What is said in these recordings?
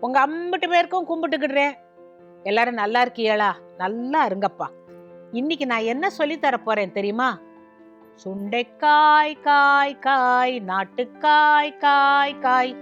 உங்க அம்பிட்டு பேருக்கும் கும்பிட்டுக்கிடுறேன். எல்லாரும் நல்லா இருக்கியலா நல்லா இருங்கப்பா. இன்னைக்கு நான் என்ன சொல்லி தர போறேன் தெரியுமா? சுண்டைக்காய் காய் காய் நாட்டுக்காய் காய் காய்.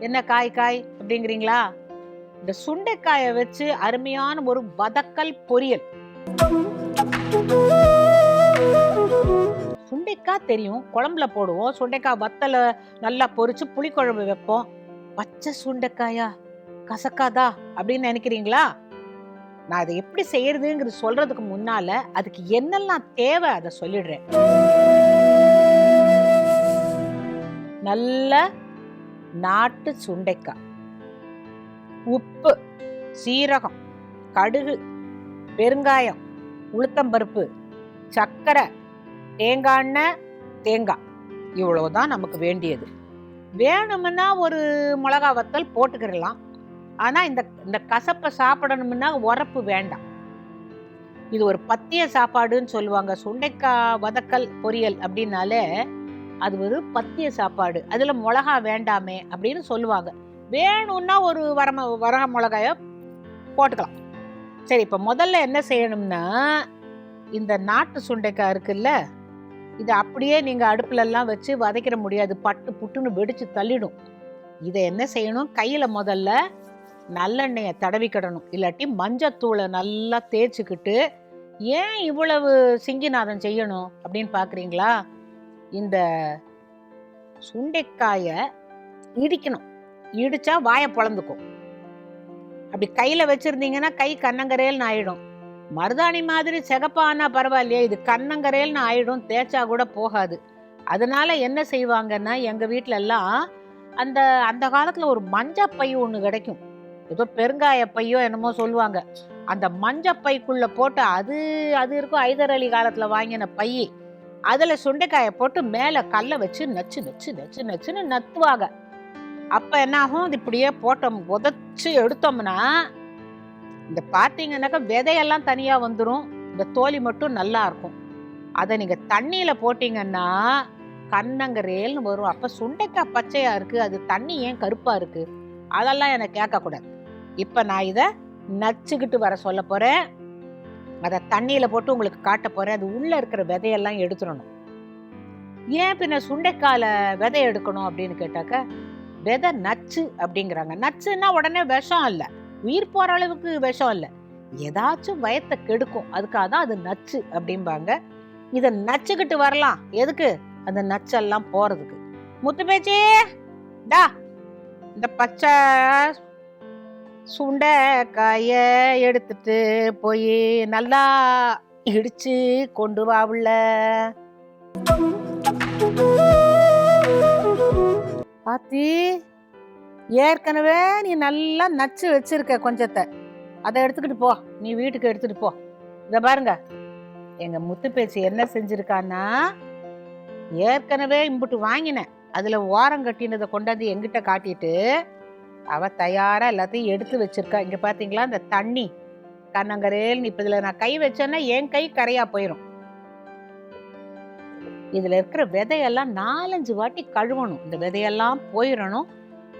என்ன காய் காய் அப்படிங்கிறீங்களா? இந்த சுண்டைக்காயை வச்சு அருமையான ஒரு வதக்கல் பொரியல். சுண்டைக்காய் தெரியும். குழம்புல போடுவோம். சுண்டைக்காய் வத்தல நல்லா பொரிச்சு புளிக்குழம்பு வைப்போம். பச்சை சுண்டைக்காயா? கசக்காதா அப்படின்னு நினைக்கிறீங்களா? நான் அதை எப்படி செய்யறதுங்கிறது சொல்றதுக்கு முன்னால அதுக்கு என்னெல்லாம் தேவை அதை சொல்லிடுறேன். நல்ல நாட்டு சுண்டைக்காய் உப்பு சீரகம் கடுகு பெருங்காயம் உளுத்தம்பருப்பு சர்க்கரை தேங்காய் எண்ணெய் தேங்காய். இவ்வளவுதான் நமக்கு வேண்டியது. வேணும்னா ஒரு மிளகா வத்தல் போட்டுக்கிடலாம். ஆனால் இந்த இந்த கசப்பை சாப்பிடணும்னா உரப்பு வேண்டாம். இது ஒரு பத்திய சாப்பாடுன்னு சொல்லுவாங்க. சுண்டைக்காய் வதக்கல் பொரியல் அப்படின்னாலே அது ஒரு பத்திய சாப்பாடு. அதில் மிளகா வேண்டாமே அப்படின்னு சொல்லுவாங்க. வேணும்னா ஒரு வரம வரகா மிளகாய போட்டுக்கலாம். சரி இப்போ முதல்ல என்ன செய்யணும்னா இந்த நாட்டு சுண்டைக்காய் இருக்குல்ல இதை அப்படியே நீங்கள் அடுப்புலலாம் வச்சு வதைக்கிற முடியாது. பட்டு புட்டுன்னு வெடிச்சு தள்ளிடும். இதை என்ன செய்யணும்? கையில் முதல்ல நல்லெண்ணெயை தடவிக்கிடணும். இல்லாட்டி மஞ்சத்தூளை நல்லா தேய்ச்சிக்கிட்டு ஏன் இவ்வளவு சிங்கிநாதம் செய்யணும்? அப்படின்னு பார்க்குறீங்களா இந்த சுண்டைக்காயை இடிக்கணும். இடித்தா வாயை பிளந்துக்கும் அப்படி கையில் வச்சுருந்தீங்கன்னா கை கண்ணங்கரையல்னு ஆயிடும். மருதாணி மாதிரி சிகப்பானா பரவாயில்லையே இது கண்ணங்கரையல்னு ஆயிடும் தேய்ச்சா கூட போகாது. அதனால என்ன செய்வாங்கன்னா எங்கள் வீட்டிலெல்லாம் அந்த அந்த காலத்தில் ஒரு மஞ்சள் பை ஒன்று கிடைக்கும். ஏதோ பெருங்காயப்பையோ என்னமோ சொல்லுவாங்க. அந்த மஞ்ச பைக்குள்ள போட்டு அது அது இருக்கும் ஐதர் அலி காலத்தில் வாங்கின பை. அதில் சுண்டைக்காயை போட்டு மேலே கல்லை வச்சு நச்சு நச்சு நச்சு நச்சுன்னு நத்துவாங்க. அப்போ என்ன ஆகும் இது இப்படியே போட்டோம் உதச்சு எடுத்தோம்னா இந்த பார்த்தீங்கன்னாக்கா விதையெல்லாம் தனியாக வந்துடும் இந்த தோலி மட்டும் நல்லா இருக்கும். அதை நீங்கள் தண்ணியில் போட்டிங்கன்னா கண்ணங்கரேல்னு வரும். அப்போ சுண்டைக்காய் பச்சையாக இருக்குது அது தண்ணி ஏன் கருப்பாக இருக்குது அதெல்லாம் எனக்கு கேட்கக்கூடாது. இப்போ நான் இதை நச்சுக்கிட்டு வர சொல்ல போகிறேன் அதை தண்ணியில் போட்டு உங்களுக்கு காட்ட போகிறேன் அது உள்ளே இருக்கிற விதையெல்லாம் எடுத்துடணும். ஏன் பின்ன சுண்டைக்கால விதை எடுக்கணும் அப்படின்னு கேட்டாக்க விதை நச்சு அப்படிங்கிறாங்க. நச்சுன்னா உடனே விஷம் இல்லை. உயிர் போகிற அளவுக்கு விஷம் இல்லை. ஏதாச்சும் வயத்தை கெடுக்கும். அதுக்காக தான் அது நச்சு அப்படிம்பாங்க. இதை நச்சுக்கிட்டு வரலாம். எதுக்கு? அந்த நச்செல்லாம் போகிறதுக்கு முத்துமேச்சி டா! இந்த பச்சை சுண்டைக்காய எடுத்துட்டு போய் நல்லா இடிச்சு கொண்டு வாவுள்ள பாத்தி ஏற்கனவே நீ நல்லா நச்சு வச்சிருக்க கொஞ்சத்தை. அதை எடுத்துக்கிட்டு போ. நீ வீட்டுக்கு எடுத்துட்டு போ. இத பாருங்க. எங்க முத்து பேச்சு என்ன செஞ்சிருக்கான்னா ஏற்கனவே இம்புட்டு வாங்கினேன் அதுல ஓரம் கட்டினதை கொண்டாந்து எங்கிட்ட காட்டிட்டு அவள் தயாராக எல்லாத்தையும் எடுத்து வச்சிருக்கா. இங்கே பார்த்தீங்களா இந்த தண்ணி. கண்ணங்கரேல் இப்போ இதில் நான் கை வச்சேன்னா என் கை கரையா போயிடும் இதில் இருக்கிற விதையெல்லாம் நாலஞ்சு வாட்டி கழுவணும். இந்த விதையெல்லாம் போயிடணும்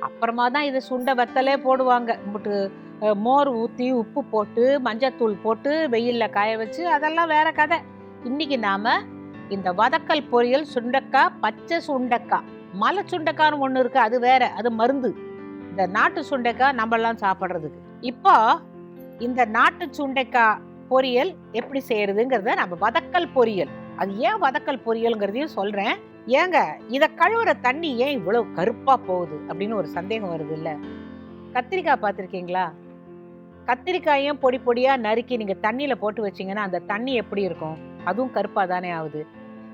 அப்புறமா தான் இதை சுண்டை வெத்தலே போடுவாங்க. இம்புட்டு மோர் ஊற்றி உப்பு போட்டு மஞ்சத்தூள் போட்டு வெயிலில் காய வச்சு அதெல்லாம் வேற கதை. இன்னைக்கு நாம் இந்த வதக்கல் பொரியல் சுண்டக்காய் பச்சை சுண்டக்காய். மலை சுண்டைக்கான்னு ஒன்று இருக்குது அது வேற. அது மருந்து. இந்த நாட்டு சுண்டைக்காய் நம்மெல்லாம் சாப்பிட்றதுக்கு. இப்போ இந்த நாட்டு சுண்டைக்காய் பொரியல் எப்படி செய்யறதுங்கிறத நம்ம வதக்கல் பொரியல். அது ஏன் வதக்கல் பொரியல்ங்கிறதையும் சொல்றேன். ஏங்க இதை கழுவுற தண்ணி ஏன் இவ்வளவு கருப்பா போகுது அப்படின்னு ஒரு சந்தேகம் வருது இல்ல கத்திரிக்காய் பார்த்துருக்கீங்களா? கத்திரிக்காயும் பொடி பொடியா நறுக்கி நீங்க தண்ணியில போட்டு வச்சீங்கன்னா அந்த தண்ணி எப்படி இருக்கும்? அதுவும் கருப்பா தானே ஆகுது.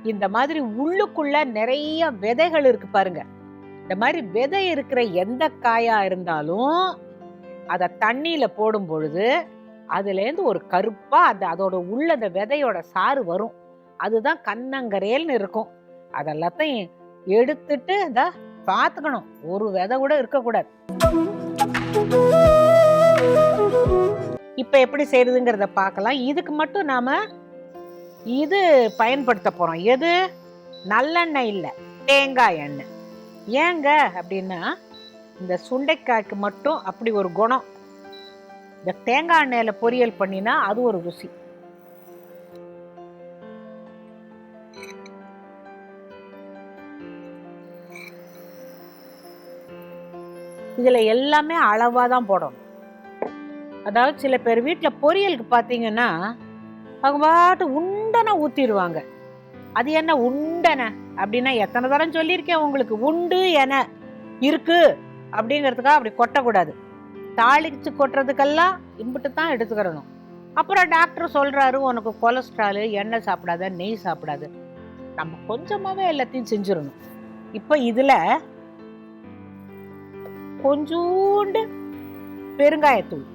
இந்த மாதிரி உள்ளுக்குள்ள நிறைய விதைகள் இருக்கு பாருங்க. இந்த மாதிரி விதை இருக்கிற எந்த காயா இருந்தாலும் அதை தண்ணியில போடும் பொழுது அதுலேருந்து ஒரு கருப்பா அந்த அதோட உள்ள அந்த விதையோட சாறு வரும். அதுதான் கண்ணங்கரேல்னு இருக்கும். அதெல்லாத்தையும் எடுத்துட்டு இதை பார்த்துக்கணும் ஒரு விதை கூட இருக்கக்கூடாது. இப்போ எப்படி செய்யறதுங்கிறத பார்க்கலாம் இதுக்கு மட்டும் நாம் இது பயன்படுத்த போகிறோம் எது? நல்லெண்ணெய் இல்லை. தேங்காய் எண்ணெய். ஏங்க அப்படின்னா இந்த சுண்டைக்காய்க்கு மட்டும் அப்படி ஒரு குணம். இந்த தேங்காய் எண்ணெயில பொரியல் பண்ணினா அது ஒரு ருசி. இதுல எல்லாமே அளவாக தான் போடணும். அதாவது சில பேர் வீட்டில் பொரியலுக்கு பார்த்தீங்கன்னா அவங்க பாட்டு உண்டனை ஊத்திடுவாங்க. அது என்ன உண்டனை? அப்படின்னா எத்தனை தரம் சொல்லியிருக்கேன்? உங்களுக்கு உண்டு என இருக்கு. அப்படிங்கிறதுக்காக அப்படி கொட்டக்கூடாது. தாளிச்சு கொட்டுறதுக்கெல்லாம் இம்பிட்டு தான் எடுத்துக்கிறணும். அப்புறம் டாக்டர் சொல்றாரு உனக்கு கொலஸ்ட்ரால் எண்ணெய் சாப்பிடாத நெய் சாப்பிடாது. நம்ம கொஞ்சமாவே எல்லாத்தையும் செஞ்சிடணும். இப்போ இதில் கொஞ்சூண்டு பெருங்காயத்தூள்.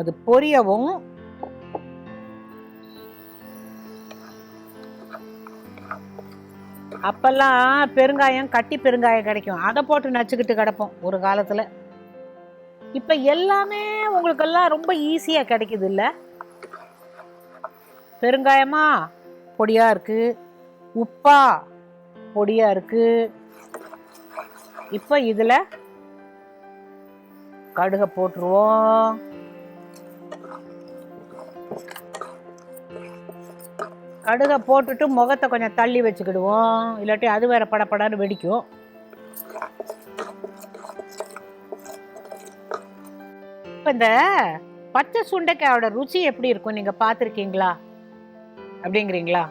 அது பொரியவும் அப்போல்லாம் பெருங்காயம் கட்டி பெருங்காயம் கிடைக்கும். அதை போட்டு நச்சுக்கிட்டு கிடப்போம் ஒரு காலத்தில். இப்போ எல்லாமே உங்களுக்கெல்லாம் ரொம்ப ஈஸியாக கிடைக்குது இல்லை? பெருங்காயமா? பொடியாக இருக்குது உப்பா? பொடியாக இருக்குது இப்போ இதில் கடுகை போட்டுருவோம். கடுகை போட்டுட்டு முகத்தை கொஞ்சம் தள்ளி வச்சுக்கிடுவோம். இல்லாட்டி அது வேற படப்படான்னு வெடிக்கும். இப்போ இந்த பச்சை சுண்டைக்காயோட ருச்சி எப்படி இருக்கும் நீங்கள் பார்த்துருக்கீங்களா? அப்படிங்கிறீங்களா?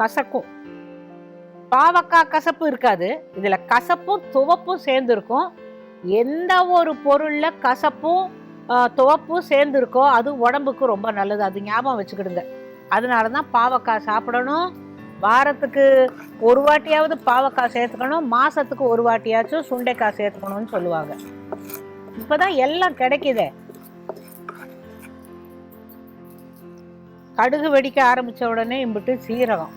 கசக்கும். பாவக்காய் கசப்பு இருக்காது. இதில் கசப்பும் துவப்பும் சேர்ந்துருக்கும். எந்த ஒரு பொருளில் கசப்பும் துவப்பும் சேர்ந்துருக்கோ அது உடம்புக்கு ரொம்ப நல்லது. அது ஞாபகம் வச்சுக்கிடுங்க. அதனால தான் பாவக்காய் சாப்பிடணும். வாரத்துக்கு ஒரு வாட்டியாவது பாவக்காய் சேர்த்துக்கணும். மாதத்துக்கு ஒரு வாட்டியாச்சும் சுண்டைக்காய் சேர்த்துக்கணும்னு சொல்லுவாங்க. இப்போ தான் எல்லாம் கிடைக்குதே. கடுகு வெடிக்க ஆரம்பித்த உடனே இம்பிட்டு சீரகம்.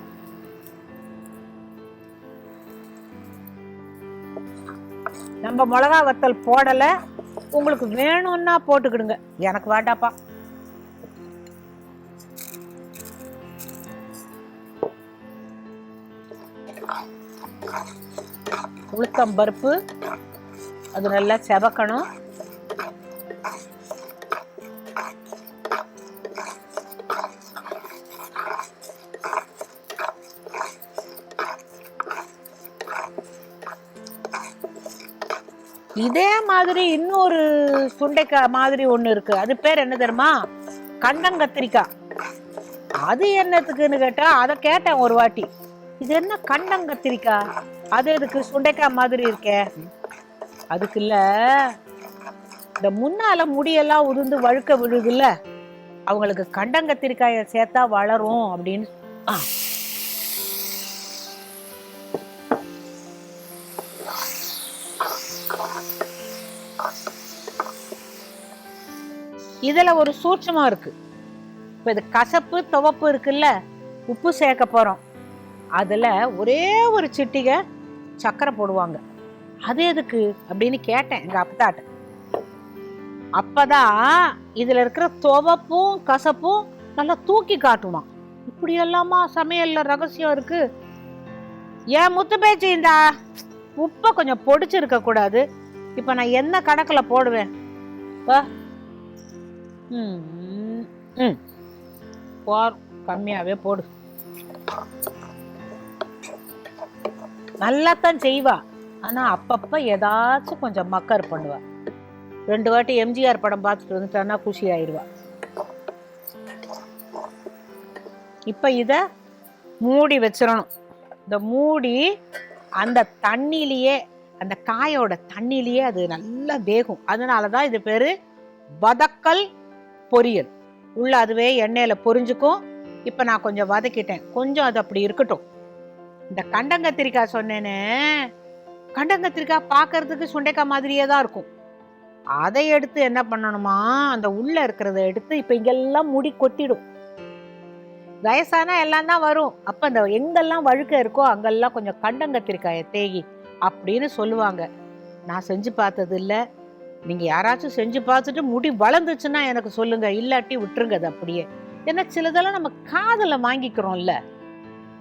நம்ம மிளகா வத்தல் போடலை. உங்களுக்கு வேணும்னா போட்டுக்கிடுங்க. எனக்கு வேண்டாப்பா. உளுத்தம் பருப்பு அது நல்லா செவக்கணும். இதே மாதிரி இன்னொரு சுண்டைக்காய் மாதிரி ஒண்ணு இருக்கு. அது பேர் என்ன தெரியுமா? கண்டங்கத்திரிக்காய். அது என்னத்துக்குன்னு கேட்டா அதை கேட்டேன் ஒரு வாட்டி. இது என்ன கண்டங்கத்திரிக்காய் அது எதுக்கு? சுண்டைக்காய் மாதிரி இருக்கே. அதுக்கு இல்ல. இந்த முன்னால முடியெல்லாம் உதிர்ந்து வழுக்க விழுதுல்ல. அவங்களுக்கு கண்டங்கத்திரிக்காயை சேர்த்தா வளரும் அப்படின்னு. இதுல ஒரு சூட்சமா இருக்கு. இப்ப இது கசப்பு துவப்பு இருக்குல்ல. உப்பு சேர்க்க போறோம். அதில் ஒரே ஒரு சிட்டிகை சக்கரை போடுவாங்க. அது எதுக்கு அப்படின்னு கேட்டேன் எங்கள் அப்பத்தாட்ட. அப்போதான் இதில் இருக்கிற துவப்பும் கசப்பும் நல்லா தூக்கி காட்டுவான் இப்படியெல்லாமா சமையலில் ரகசியம் இருக்கு? ஏன் முத்து பேச்சு இந்த உப்பை கொஞ்சம் பொடிச்சிருக்க கூடாது. இப்போ நான் என்ன கணக்கில் போடுவேன்? ம், ம், கம்மியாகவே போர் போடு. நல்லாத்தான் செய்வா. ஆனால் அப்பப்போ ஏதாச்சும் கொஞ்சம் மக்கர் பண்ணுவா. ரெண்டு வாட்டி எம்ஜிஆர் படம் பார்த்துட்டு வந்துட்டான்னா குஷி ஆயிடுவா. இப்போ இதை மூடி வச்சிடணும் இந்த மூடி அந்த தண்ணியிலேயே அந்த காயோட தண்ணியிலேயே அது நல்லா வேகும். அதனால தான் இது பேர் வதக்கல் பொரியல். உள்ள அதுவே எண்ணெயில் பொரிஞ்சுக்கும். இப்போ நான் கொஞ்சம் வதக்கிட்டேன். கொஞ்சம் அது அப்படி இருக்கட்டும். இந்த கண்டங்கத்திரிக்காய் சொன்னேனே. கண்டங்கத்திரிக்காய் பார்க்கறதுக்கு சுண்டைக்காய் மாதிரியே தான் இருக்கும். அதை எடுத்து என்ன பண்ணணுமா? அந்த உள்ள இருக்கிறத எடுத்து இப்போ இங்கெல்லாம் முடி கொட்டிடும். வயசானா எல்லாம் தான் வரும். அப்போ அந்த எங்கெல்லாம் வழுக்க இருக்கோ அங்கெல்லாம் கொஞ்சம் கண்டங்கத்திரிக்காயை தேகி அப்படின்னு சொல்லுவாங்க. நான் செஞ்சு பார்த்தது இல்லை நீங்கள் யாராச்சும் செஞ்சு பார்த்துட்டு முடி வளர்ந்துச்சுன்னா எனக்கு சொல்லுங்க. இல்லாட்டி விட்டுருங்க அது அப்படியே. ஏன்னா சிலதெல்லாம் நம்ம காதில் வாங்கிக்கிறோம்ல.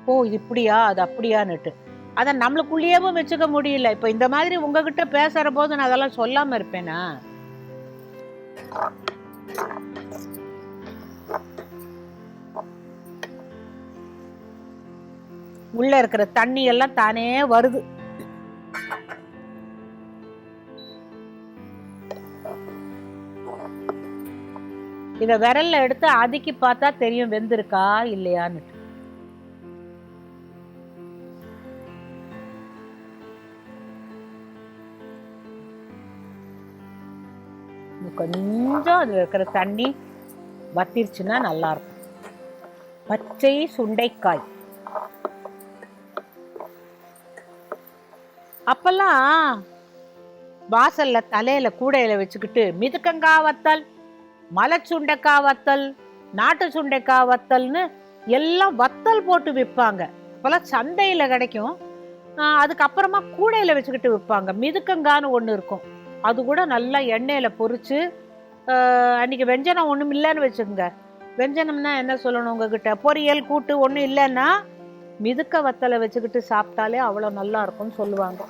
ஓ இது இப்படியா அது அப்படியான்னுட்டு. அதை நம்மளுக்குள்ளேயேவும் வச்சுக்க முடியல. இப்போ இந்த மாதிரி உங்ககிட்ட பேசுற போது நான் அதெல்லாம் சொல்லாம இருப்பேனா? உள்ள இருக்கிற தண்ணி எல்லாம் தானே வருது. இத விரல்ல எடுத்து அதுக்கி பார்த்தா தெரியும் வெந்திருக்கா இல்லையான்னு கொஞ்சம் அதில் இருக்கிற தண்ணி வத்திருச்சுன்னா நல்லாயிருக்கும். பச்சை சுண்டைக்காய். அப்பெல்லாம் வாசல்ல தலையில கூடையில வச்சுக்கிட்டு மிதுக்கங்காய் வத்தல் மலை சுண்டைக்காய் வத்தல் நாட்டு சுண்டைக்காய் வத்தல்னு எல்லாம் வத்தல் போட்டு விற்பாங்க. அப்போல்லாம் சந்தையில் கிடைக்கும். அதுக்கப்புறமா கூடையில் வச்சுக்கிட்டு விற்பாங்க. மிதுக்கங்கான்னு ஒன்று இருக்கும். அது கூட நல்லா எண்ணெயில் பொறிச்சு அன்றைக்கி வெஞ்சனம் ஒன்றும் இல்லைன்னு வச்சுக்கோங்க. வெஞ்சனம்னா என்ன சொல்லணும் உங்ககிட்ட? பொரியல் கூட்டு ஒன்றும் இல்லைன்னா மிதுக்க வத்தலை வச்சுக்கிட்டு சாப்பிட்டாலே அவ்வளோ நல்லா இருக்கும்னு சொல்லுவாங்க.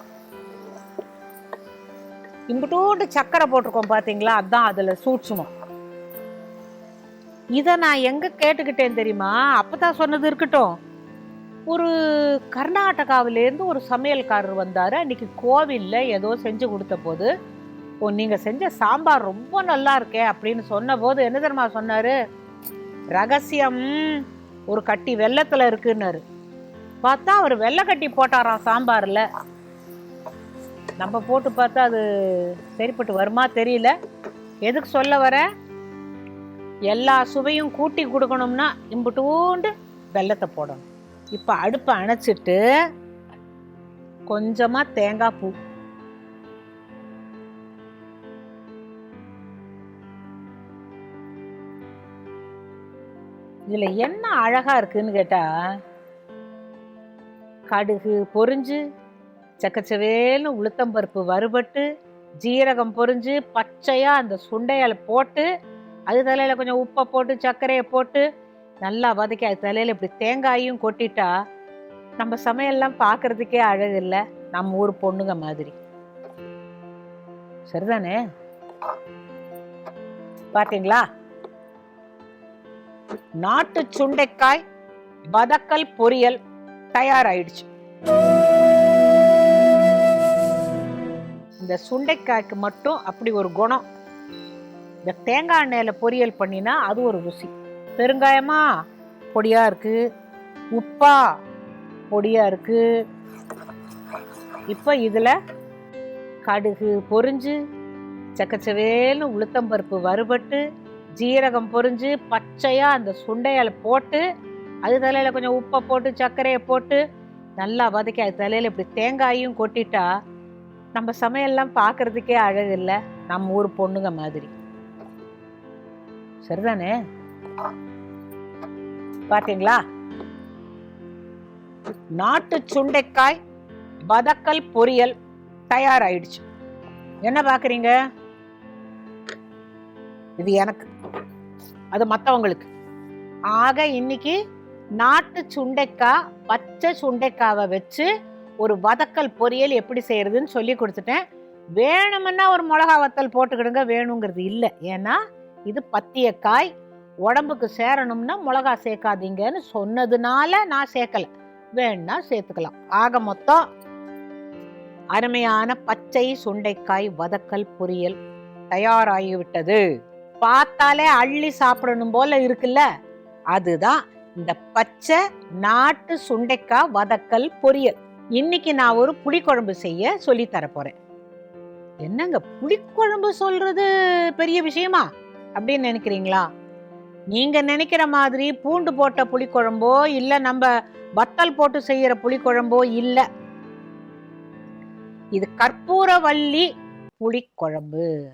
இம்பிட்டோண்டு சக்கரை போட்டிருக்கோம் பார்த்தீங்களா அதான் அதில் சூட்சுமம் இதை நான் எங்கே கேட்டுக்கிட்டேன் தெரியுமா? அப்போ தான் சொன்னது இருக்கட்டும். ஒரு கர்நாடகாவிலேருந்து ஒரு சமையல்காரர் வந்தார். அன்றைக்கி கோவில்ல ஏதோ செஞ்சு கொடுத்த போது ஓ நீங்கள் செஞ்ச சாம்பார் ரொம்ப நல்லா இருக்கே அப்படின்னு சொன்னபோது என்ன தெரியுமா சொன்னார்? ரகசியம் ஒரு கட்டி வெள்ளத்தில் இருக்குன்னாரு. பார்த்தா அவர் வெள்ளை கட்டி போட்டாராம் சாம்பாரில். நம்ம போட்டு பார்த்தா அது சரிப்பட்டு வருமா தெரியல. எதுக்கு சொல்ல வர? எல்லா சுவையும் கூட்டி கொடுக்கணும்னா இம்புட்டூண்டு வெள்ளத்தை போடணும். இப்போ அடுப்பை அணைச்சிட்டு கொஞ்சமாக தேங்காய் பூ இதுல என்ன அழகா இருக்குன்னு கேட்டா கடுகு பொறிஞ்சு சக்கச்சவேல்னு உளுத்தம்பருப்பு வறுபட்டு ஜீரகம் பொரிஞ்சு பச்சையாக அந்த சுண்டையால் போட்டு அது தலையில் கொஞ்சம் உப்பை போட்டு சர்க்கரையை போட்டு நல்லா வதக்கி அது தலையில் இப்படி தேங்காயும் கொட்டிட்டா நம்ம சமையல்லாம் பார்க்கறதுக்கே அழகு இல்லை. நம்ம ஊர் பொண்ணுங்க மாதிரி. சரிதானே? பார்த்தீங்களா நாட்டு சுண்டைக்காய் வதக்கல் பொரியல் தயாராயிடுச்சு. இந்த சுண்டைக்காய்க்கு மட்டும் அப்படி ஒரு குணம். இந்த தேங்காய் எண்ணெயில் பொரியல் பண்ணினா அது ஒரு ருசி. பெருங்காயமா? பொடியா இருக்கு. உப்பா? பொடியா இருக்கு. இப்போ இதில் கடுகு பொறிஞ்சு சக்கச்சவேல்னு உளுத்தம்பருப்பு வறுபட்டு ஜீரகம் பொரிஞ்சு பச்சையாக அந்த சுண்டையால போட்டு அது தலையில் கொஞ்சம் உப்பை போட்டு சர்க்கரையை போட்டு நல்லா வதக்கி அது தலையில் இப்படி தேங்காயும் கொட்டிட்டா நம்ம சமையல்லாம் பார்க்கறதுக்கே அழகு இல்லை நம்ம ஊர் பொண்ணுங்க மாதிரி. சரிதானே? பார்த்தீங்களா நாட்டு சுண்டைக்காய் வதக்கல் பொரியல் தயாராயிடுச்சு. என்ன பார்க்குறீங்க இது எனக்கு அது மற்றவங்களுக்கு ஆக இன்னைக்கு நாட்டு சுண்டைக்காய் பச்சை சுண்டைக்காவை வச்சு ஒரு வதக்கல் பொரியல் எப்படி செய்யறதுன்னு சொல்லி கொடுத்துட்டேன். வேணும்னா ஒரு மிளகா வத்தல் போட்டுக்கிடுங்க வேணுங்கிறது இல்லை. ஏன்னா இது பத்தியக்காய். உடம்புக்கு சேரணும்னா மிளகா சேர்க்காதீங்கன்னு சொன்னதுனால நான் சேர்க்கல. வேணா சேர்த்துக்கலாம். ஆக மொத்தம் அருமையான பச்சை சுண்டைக்காய் வதக்கல் பொரியல் தயாராகிவிட்டது. பார்த்தாலே அள்ளி சாப்பிடணும் போல இருக்குல்ல? அதுதான் இந்த பச்சை நாட்டு சுண்டைக்காய் வதக்கல் பொரியல். இன்னைக்கு நான் ஒரு புளிக்குழம்பு செய்ய சொல்லி தரப்போறேன் என்னங்க புளிக்குழம்பு சொல்றது பெரிய விஷயமா? அப்படின்னு நினைக்கிறீங்களா? நீங்க நினைக்கிற மாதிரி பூண்டு போட்ட புளிக்குழம்போ இல்ல நம்ம வத்தல் போட்டு செய்யற புளிக்குழம்போ இல்ல. இது கற்பூரவல்லி புளிக்குழம்பு.